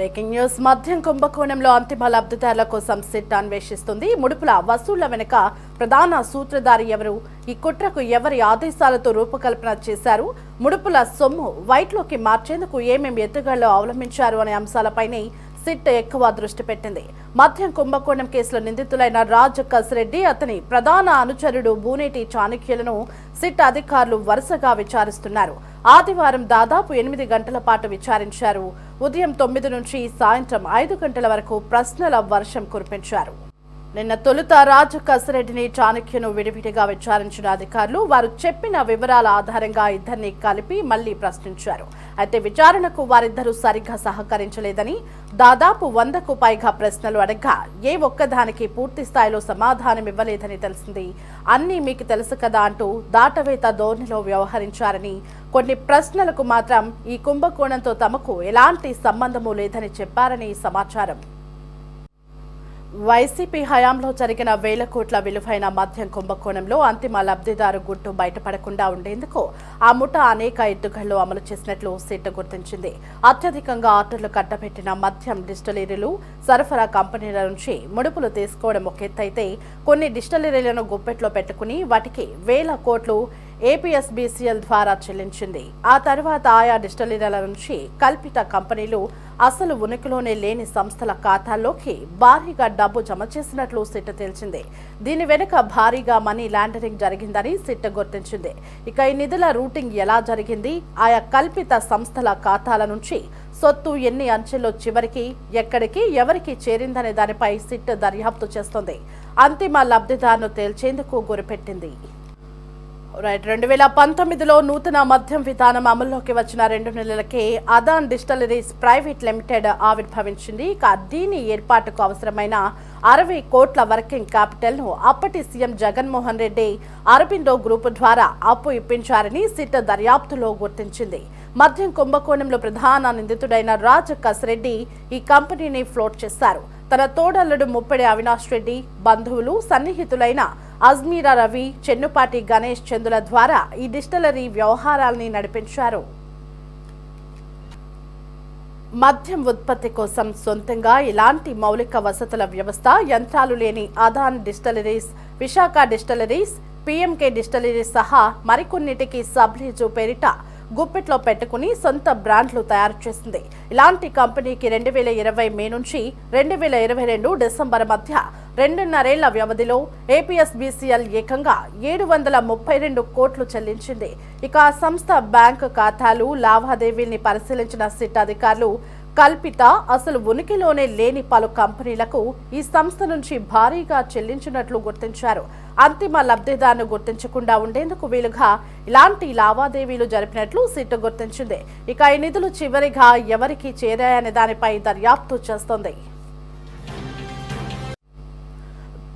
Breaking news. మద్యం కుంభకోణంలో అంతిమ లబ్ధిదారుల కోసం సిట్ అన్వేషిస్తుంది. ముడుపుల వసూళ్ళ వెనుక ప్రధాన సూత్రధారి ఎవరు? ఈ కుట్రకు ఎవరి ఆదేశాలతో రూపకల్పన చేశారు? ముడుపుల సొమ్ము వైట్లోకి మార్చేందుకు ఏమేమి ఎత్తుగడలు అవలంబించారు అనే అంశాలపైనే సిట్ ఎక్కువ దృష్టి పెట్టింది. మద్యం కుంభకోణం కేసులో నిందితులైన రాజ్ కసిరెడ్డి అతని ప్రధాన అనుచరుడు బూనేటి చాణక్యులను సిట్ అధికారులు వరుసగా విచారిస్తున్నారు. ఆదివారం దాదాపు ఎనిమిది గంటల పాటు విచారించారు. ఉదయం తొమ్మిది నుంచి సాయంత్రం ఐదు గంటల వరకు ప్రశ్నల వర్షం కురిపించారు. నిన్న తొలుత రాజు కసిరెడ్డిని చాణక్యను విడివిడిగా విచారించిన అధికారులు వారు చెప్పిన వివరాల ఆధారంగా ఇద్దరిని కలిపి మళ్ళీ ప్రశ్నించారు. అయితే విచారణకు వారిద్దరూ సరిగ్గా సహకరించలేదని దాదాపు వందకు పైగా ప్రశ్నలు అడగ్గా ఏ ఒక్కదానికి పూర్తి స్థాయిలో సమాధానం ఇవ్వలేదని తెలిసింది. అన్నీ మీకు తెలుసు కదా అంటూ దాటవేత ధోరణిలో వ్యవహరించారని కొన్ని ప్రశ్నలకు మాత్రం ఈ కుంభకోణంతో తమకు ఎలాంటి సంబంధము లేదని చెప్పారని సమాచారం. వైసీపీ హయాంలో జరిగిన వేల కోట్ల విలువైన మద్యం కుంభకోణంలో అంతిమ లబ్ధిదారు గుట్టు బయటపడకుండా ఉండేందుకు ఆ ముఠ అనేక ఎత్తుగళ్ళు అమలు చేసినట్లు సిట్ గుర్తించింది. అత్యధికంగా ఆర్డర్లు కట్టబెట్టిన మద్యం డిస్టిలరీలు సరఫరా కంపెనీల నుంచి ముడుపులు తీసుకోవడం ఒక ఎత్తైతే కొన్ని డిస్టిలరీలను గుప్పెట్లో పెట్టుకుని వాటికి వేల కోట్లు ఏపీఎస్బీసీఎల్ ద్వారా చెల్లించింది. ఆ తర్వాత ఆయా డిస్టిలరీల నుంచి కల్పిత కంపెనీలు అసలు ఉనికిలోనే లేని సంస్థల ఖాతాల్లోకి భారీగా డబ్బు జమ చేసినట్లు సిట్ తేల్చింది. దీని వెనుక భారీగా మనీ లాండరింగ్ జరిగిందని సిట్ గుర్తించింది. ఇక ఈ నిధుల రూటింగ్ ఎలా జరిగింది? ఆయా కల్పిత సంస్థల ఖాతాల నుంచి సొత్తు ఎన్ని అంచెల్లో చివరికి ఎక్కడికి ఎవరికి చేరిందనే దానిపై సిట్ దర్యాప్తు చేస్తోంది. అంతిమ లబ్ధిదారును తేల్చేందుకు గురిపెట్టింది. రైట్ రెండు వేల పంతొమ్మిదిలో నూతన మద్యం విధానం అమల్లోకి వచ్చిన రెండు నెలలకే అదాన్ డిస్టలరీస్ ప్రైవేట్ లిమిటెడ్ ఆవిర్భవించింది. ఇక దీని ఏర్పాటుకు అవసరమైన అరవై కోట్ల వర్కింగ్ క్యాపిటల్ను అప్పటి సీఎం జగన్మోహన్ రెడ్డి అరబిందో గ్రూప్ ద్వారా అప్పు ఇప్పించారని సిట్ దర్యాప్తులో గుర్తించింది. మద్యం కుంభకోణంలో ప్రధాన నిందితుడైన రాజ్ కస్రెడ్డి ఈ కంపెనీని ఫ్లోట్ చేశారు. తన తోడల్లుడు ముప్పడి అవినాష్ రెడ్డి బంధువులు సన్నిహితులైన అజ్మీరా రవి చెన్నుపాటి గణేష్ చందుల ద్వారా ఈ డిస్టలరీ వ్యవహారాల్ని నడిపించారు. మద్యం ఉత్పత్తి కోసం సొంతంగా ఇలాంటి మౌలిక వసతుల వ్యవస్థ యంత్రాలు లేని Adan distilleries Visakha distilleries PMK distilleries సహా మరికొన్నిటికి సబ్లీజు పేరిట గుప్పెట్లో పెట్టుకుని సొంత బ్రాండ్లు తయారు చేసింది. ఇలాంటి కంపెనీకి రెండు వేల ఇరవై మే నుంచి రెండు వేల ఇరవై రెండు డిసెంబర్ మధ్య రెండున్నరేళ్ళ వ్యవధిలో ఏపీఎస్బీసీఎల్ ఏకంగా ఏడు వందల ముప్పై రెండు కోట్లు చెల్లించింది. ఇక సంస్థ బ్యాంకు ఖాతాలు లావాదేవీల్ని పరిశీలించిన సిట్ అధికారులు కల్పిత అసలు ఉనికిలోనే లేని పలు కంపెనీలకు ఈ సంస్థ నుంచి భారీగా చెల్లించినట్లు గుర్తించారు. అంతిమ లబ్ధిదారును గుర్తించకుండా ఉండేందుకు వీలుగా ఇలాంటి లావాదేవీలు జరిపినట్లు సిట్ గుర్తించింది. ఇక ఈ నిధులు చివరిగా ఎవరికి చేరాయనే దానిపై దర్యాప్తు చేస్తోంది.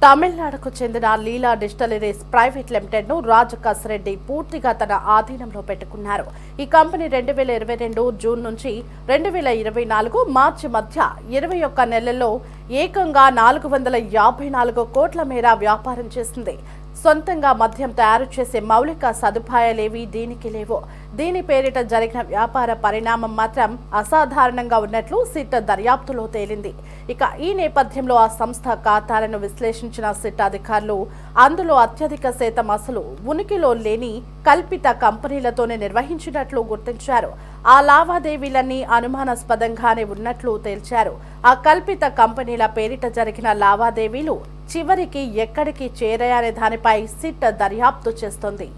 తమిళనాడుకు చెందిన లీలా డిస్టలరీస్ ప్రైవేట్ లిమిటెడ్ను రాజ్ కసిరెడ్డి పూర్తిగా తన ఆధీనంలో పెట్టుకున్నారు. ఈ కంపెనీ రెండు వేల ఇరవై రెండు జూన్ నుంచి రెండు వేల ఇరవై నాలుగు మార్చి మధ్య ఇరవై ఒక్క నెలల్లో ఏకంగా నాలుగు వందల యాభై నాలుగు కోట్ల మేర వ్యాపారం చేసింది సొంతంగా మద్యం తయారు చేసే మౌలిక సదుపాయాలేవి దీనికి లేవు. దీని పేరిట జరిగిన వ్యాపార పరిణామం మాత్రం అసాధారణంగా ఉన్నట్లు సిట్ దర్యాప్తులో తేలింది. ఇక ఈ నేపథ్యంలో ఆ సంస్థ ఖాతాలను విశ్లేషించిన సిట్ అధికారులు అందులో అత్యధిక శాతం అసలు ఉనికిలో లేని కల్పిత కంపెనీలతోనే నిర్వహించినట్లు గుర్తించారు. ఆ లావాదేవీలన్నీ అనుమానాస్పదంగానే ఉన్నట్లు తేల్చారు. ఆ కల్పిత కంపెనీల పేరిట జరిగిన లావాదేవీలు చివరికి ఎక్కడికి చేరాయనే దానిపై సిట్ దర్యాప్తు చేస్తుంది.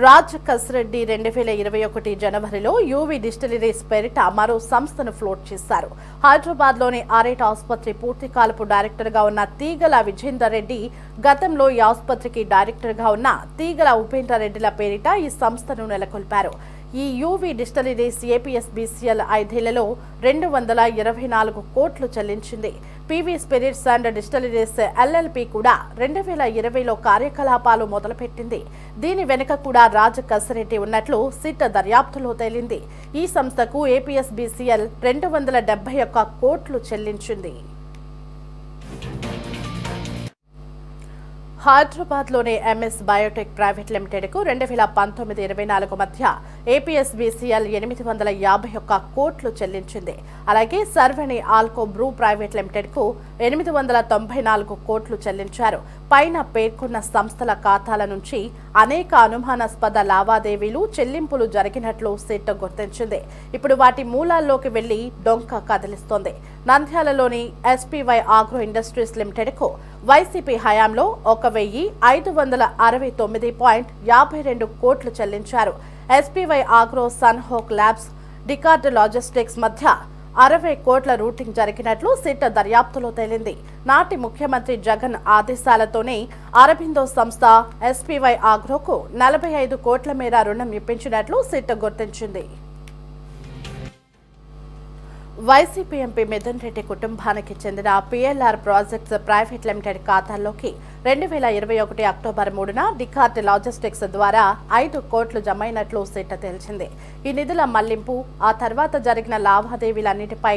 రాజ్ కస్రెడ్డి రెండు వేల ఇరవై ఒకటి జనవరిలో యూవి డిస్టిలరీస్ పేరిట మరో సంస్థను ఫ్లోట్ చేశారు. హైదరాబాద్లోని ఆరేట్ ఆసుపత్రి పూర్తి కాలపు డైరెక్టర్గా ఉన్న తీగల విజేందర్ రెడ్డి గతంలో ఈ ఆసుపత్రికి డైరెక్టర్గా ఉన్న తీగల ఉపేంద్ర రెడ్డిల పేరిట ఈ సంస్థను నెలకొల్పారు. ఈ యూవీ డిస్టలరీస్ ఏపీఎస్బీసీఎల్ ఐదేళ్ళలో రెండు వందల ఇరవై నాలుగు కోట్లు చెల్లించింది. PV spirits and distilleries LLP కూడా రెండు వేల ఇరవైలో కార్యకలాపాలు మొదలుపెట్టింది. దీని వెనుక కూడా రాజ కసరెడ్డి ఉన్నట్లు సిట్ దర్యాప్తులో తేలింది. ఈ సంస్థకు ఏపీఎస్బీసీఎల్ రెండు వందల డెబ్బై ఒక్క కోట్లు చెల్లించింది. హైదరాబాద్లోని ఎంఎస్ బయోటెక్ ప్రైవేట్ లిమిటెడ్కు రెండు వేల పంతొమ్మిది ఇరవై నాలుగు మధ్య ఏపీఎస్బీసీఎల్ ఎనిమిది వందల యాభై ఒక్క కోట్లు చెల్లించింది. అలాగే సర్వణి ఆల్కో బ్రూ ప్రైవేట్ లిమిటెడ్కు ఎనిమిది వందల తొంభై నాలుగు కోట్లు చెల్లించారు. పైన పేర్కొన్న సంస్థల ఖాతాల నుంచి అనేక అనుమానాస్పద లావాదేవీలు చెల్లింపులు జరిగినట్లు సిట్ గుర్తించింది. ఇప్పుడు వాటి మూలాల్లోకి వెళ్ళి డొంక కదిలిస్తోంది. నంద్యాలలోని ఎస్పీవై ఆగ్రో ఇండస్ట్రీస్ లిమిటెడ్కు వైసీపీ హయాంలో ఒక వెయ్యి ఐదు వందల అరవై తొమ్మిది పాయింట్ యాభై రెండు కోట్లు చెల్లించారు. SPY agro sun hawk labs డికార్డ్ logistics మధ్య అరవై కోట్ల రూటింగ్ జరిగినట్లు సిట్ దర్యాప్తులో తేలింది. నాటి ముఖ్యమంత్రి జగన్ ఆదేశాలతోనే అరబిందో సంస్థ ఎస్పీవై ఆగ్రోకు నలభై ఐదు కోట్ల మేర రుణం ఇప్పించినట్లు సిట్ గుర్తించింది. వైసీపీ ఎంపీ మిథున్ రెడ్డి కుటుంబానికి చెందిన పిఎల్ఆర్ ప్రాజెక్ట్స్ ప్రైవేట్ లిమిటెడ్ ఖాతాల్లోకి రెండు వేల ఇరవై ఒకటి అక్టోబర్ మూడున డికార్ట్ లాజిస్టిక్స్ ద్వారా ఐదు కోట్లు జమైనట్లు సిట్ తేల్చింది ఈ నిధుల మళ్ళింపు ఆ తర్వాత జరిగిన లావాదేవీలన్నిటిపై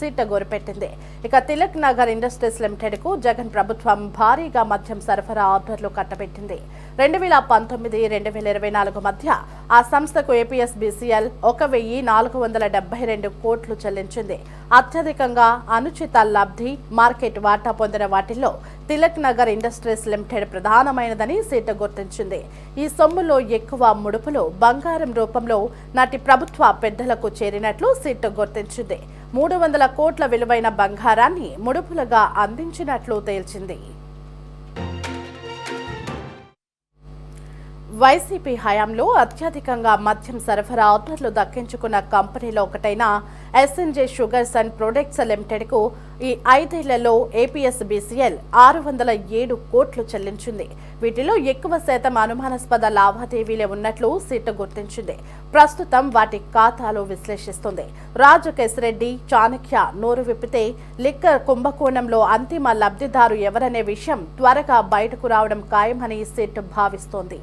సీట్ గోరుపెట్టింది. ఇక తిలక్ నగర్ ఇండస్ట్రీస్ లిమిటెడ్కు జగన్ ప్రభుత్వం భారీగా మద్యం సరఫరా ఆర్డర్లు కట్టబెట్టింది. రెండు వేల పంతొమ్మిది రెండు వేల ఇరవై నాలుగు మధ్య ఆ సంస్థకు ఏపీఎస్బీసీఎల్ ఒక వెయ్యి నాలుగు వందల డెబ్బై రెండు కోట్లు చెల్లించింది. అత్యధికంగా అనుచిత లబ్ధి మార్కెట్ వాటా పొందిన వాటిల్లో తిలక్ నగర్ ఇండస్ట్రీస్ లిమిటెడ్ ప్రధానమైనదని సీట్ గుర్తించింది. ఈ సొమ్ములో ఎక్కువ ముడుపులు బంగారం రూపంలో నాటి ప్రభుత్వ పెద్దలకు చేరినట్లు సీట్ గుర్తించింది. మూడు వందల కోట్ల విలువైన బంగారాన్ని ముడుపులుగా అందించినట్లు తేల్చింది. వైసీపీ హయాంలో అత్యధికంగా మద్యం సరఫరా ఆర్డర్లు దక్కించుకున్న కంపెనీలో ఒకటైన ఎస్ఎన్జే షుగర్స్ అండ్ ప్రొడక్ట్స్ లిమిటెడ్కు ఈ ఐదేళ్ళలో ఏపీఎస్బీసీఎల్ ఆరు వందల ఏడు కోట్లు చెల్లించింది. వీటిలో ఎక్కువ శాతం అనుమానాస్పద లావాదేవీలే ఉన్నట్లు సిట్ గుర్తించింది. ప్రస్తుతం వాటి ఖాతాలు విశ్లేషిస్తుంది. రాజు కేసిరెడ్డి చాణక్య నోరు విప్పితే లిక్కర్ కుంభకోణంలో అంతిమ లబ్ధిదారు ఎవరనే విషయం త్వరగా బయటకు రావడం ఖాయమని సిట్ భావిస్తోంది.